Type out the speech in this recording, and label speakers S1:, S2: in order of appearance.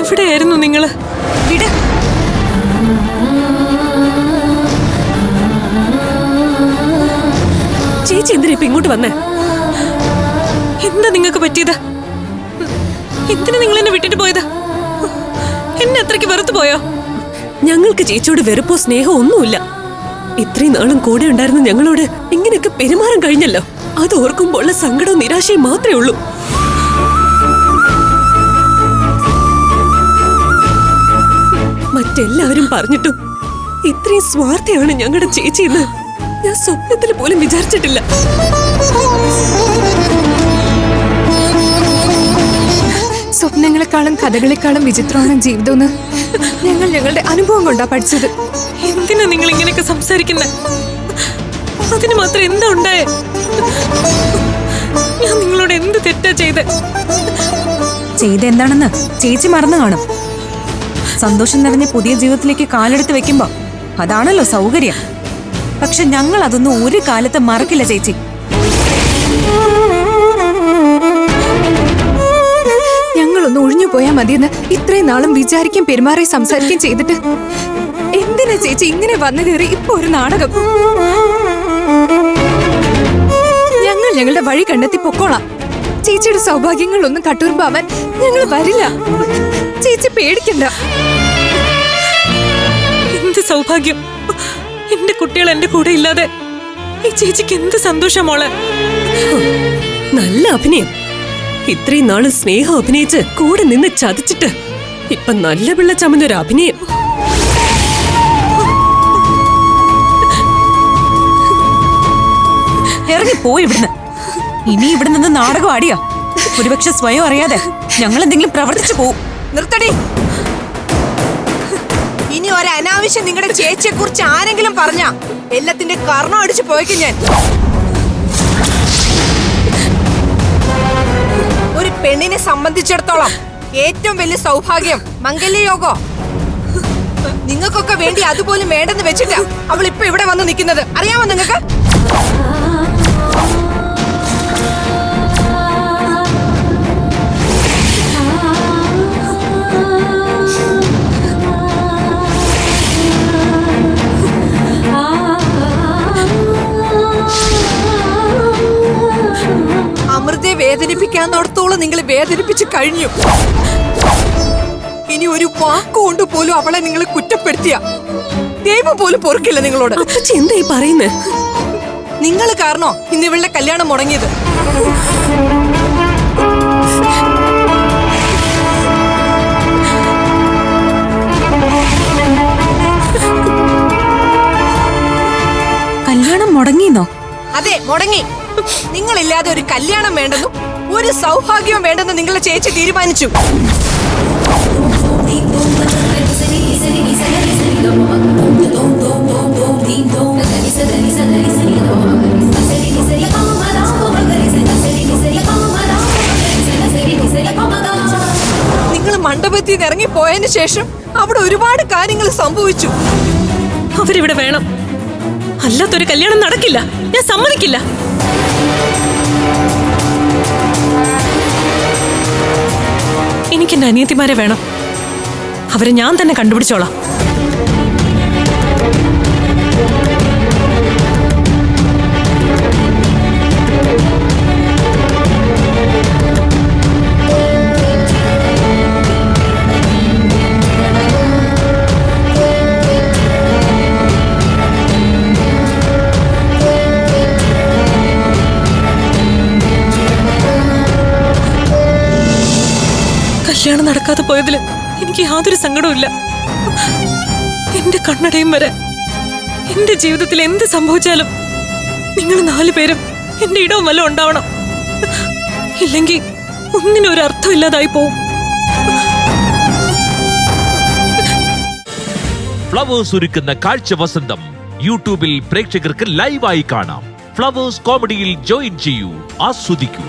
S1: എവിടെയായിരുന്നു നിങ്ങൾ
S2: വിട്.
S1: ചേച്ചി എന്തിനാ ഇപ്പൊ ഇങ്ങോട്ട് വന്നേ? എന്താ നിങ്ങൾക്ക് പറ്റിയത്? എന്തിനാ നിങ്ങൾ എന്നെ വിട്ടിട്ട് പോയത്? എന്നെ അത്രയ്ക്ക് വെറുത്തു പോയോ? ഞങ്ങൾക്ക് ചേച്ചിയോട് വെറുപ്പോ സ്നേഹമോ ഒന്നുമില്ല. ഇത്രയും നാളും കൂടെ ഉണ്ടായിരുന്ന ഞങ്ങളോട് ഇങ്ങനെയൊക്കെ പെരുമാറാൻ കഴിഞ്ഞല്ലോ. അത് ഓർക്കുമ്പോൾ ഉള്ള സങ്കടവും നിരാശയും മാത്രമേ ഉള്ളൂ. മറ്റെല്ലാവരും പറഞ്ഞിട്ടും ഇത്രയും സ്വാർത്ഥയാണ് ഞങ്ങളുടെ ചേച്ചി എന്ന് ഞാൻ സ്വപ്നത്തിൽ പോലും വിചാരിച്ചിട്ടില്ല.
S2: സ്വപ്നങ്ങളെക്കാളും കഥകളെക്കാളും വിചിത്രമാണ് ജീവിതമെന്ന് ഞങ്ങൾ ഞങ്ങളുടെ അനുഭവം കൊണ്ടാ പഠിച്ചത്.
S1: എന്തിനാ നിങ്ങൾ ഇങ്ങനെയൊക്കെ സംസാരിക്കുന്നത് അതിന് മാത്രം എന്താ ഉണ്ടായേ? ഞാൻ നിങ്ങളോട് എന്ത് തെറ്റാ ചെയ്ത്?
S3: ചെയ്തെന്താണെന്ന് ചേച്ചി മറന്നു കാണും. സന്തോഷം നിറഞ്ഞ പുതിയ ജീവിതത്തിലേക്ക് കാലെടുത്ത് വെക്കുമ്പോ അതാണല്ലോ സൗകര്യം. പക്ഷെ ഞങ്ങൾ അതൊന്നും ഒരു കാലത്ത് മറക്കില്ല ചേച്ചി.
S2: ഞങ്ങളൊന്ന് ഒഴിഞ്ഞു പോയാൽ മതിയെന്ന് ഇത്രയും നാളും വിചാരിക്കും പെരുമാറി സംസാരിക്കുകയും ചെയ്തിട്ട്. എന്തിനാ ചേച്ചി ഇങ്ങനെ വന്നു കയറി ഇപ്പൊ ഒരു നാടകം? ഞങ്ങൾ ഞങ്ങളുടെ വഴി കണ്ടെത്തി പൊക്കോളാം. ചേച്ചിയുടെ സൗഭാഗ്യങ്ങളൊന്നും കട്ടുറുമ്പാവാൻ ഞങ്ങൾ വരില്ല. ചേച്ചി പേടിക്കണ്ട.
S1: എന്ത് സൗഭാഗ്യം? എന്റെ കുട്ടികൾ എന്റെ കൂടെ ഇല്ലാതെ ഈ ചേച്ചിക്ക് എന്ത് സന്തോഷം മോളെ? നല്ല അഭിനയം. ഇത്രയും നാൾ സ്നേഹം അഭിനയിച്ച് കൂടെ നിന്ന് ചതിച്ചിട്ട് ഇപ്പൊ നല്ല പിള്ള ചമഞ്ഞൊരു അഭിനയം.
S3: ഇറങ്ങി പോയി ഇവിടുന്ന്. ഇനി ഇവിടെ നിന്ന് നാടകം ആടിയാ? ഒരുപക്ഷെ സ്വയം അറിയാതെ ഞങ്ങൾ എന്തെങ്കിലും പ്രവർത്തിച്ചു പോവും.
S4: നിർത്തടി. ഇനി ഒരു അനാവശ്യം നിങ്ങളുടെ ചേച്ചിയെ കുറിച്ച് ആരെങ്കിലും പറഞ്ഞ എല്ലാത്തിന്റെ കർണം അടിച്ചു പോയിക്കും ഞാൻ. ഒരു പെണ്ണിനെ സംബന്ധിച്ചിടത്തോളം ഏറ്റവും വലിയ സൗഭാഗ്യം മംഗല്യയോഗോ നിങ്ങൾക്കൊക്കെ വേണ്ടി അതുപോലും വേണ്ടെന്ന് വെച്ചിട്ടാ അവൾ ഇപ്പൊ ഇവിടെ വന്ന് നിൽക്കുന്നത് അറിയാമോ നിങ്ങൾക്ക്? വേദനിപ്പിക്കാന്നോടത്തോളം നിങ്ങൾ വേദനിപ്പിച്ചു കഴിഞ്ഞു. ഇനി ഒരു വാക്കുകൊണ്ട് പോലും അവളെ നിങ്ങൾ കുറ്റപ്പെടുത്തിയ. ദൈവം പോലും പൊറുക്കില്ല നിങ്ങളോട്.
S1: എന്തായി പറയുന്നേ?
S4: നിങ്ങൾ കാരണോ ഇന്ന് ഇവളുടെ കല്യാണം മുടങ്ങിയത്?
S3: കല്യാണം മുടങ്ങിന്നോ?
S4: അതെ മുടങ്ങി. നിങ്ങളില്ലാതെ ഒരു കല്യാണം വേണ്ടെന്നും ഒരു സൗഭാഗ്യവും വേണ്ടെന്ന് നിങ്ങളുടെ ചേച്ചി തീരുമാനിച്ചു. നിങ്ങൾ മണ്ഡപത്തിൽ നിന്ന് ഇറങ്ങി ശേഷം അവിടെ ഒരുപാട് കാര്യങ്ങൾ സംഭവിച്ചു.
S1: അവരിവിടെ വേണം. അല്ലാത്തൊരു കല്യാണം നടക്കില്ല. ഞാൻ സമ്മതിക്കില്ല. എനിക്ക് എന്റെ അനിയത്തിമാരെ വേണം. അവരെ ഞാൻ തന്നെ കണ്ടുപിടിച്ചോളാം. പോയതിൽ എനിക്ക് യാതൊരു സങ്കടവുമില്ല എന്റെ കണ്ണടയും വരെ എന്റെ ജീവിതത്തിൽ എന്ത് സംഭവിച്ചാലും നിങ്ങൾ നാലു പേരും എന്റെ ഇടവും വല്ലതും ഉണ്ടാവണം. ഇല്ലെങ്കിൽ ഒന്നിനും ഒരു അർത്ഥമില്ലാതായി പോവും.
S5: ഫ്ലവേഴ്സ് ഒരുക്കുന്ന കാഴ്ച വസന്തം യൂട്യൂബിൽ പ്രേക്ഷകർക്ക് ലൈവായി കാണാം. ഫ്ലവേഴ്സ് കോമഡിയിൽ ജോയിൻ ചെയ്യൂ ആസ്വദിക്കൂ.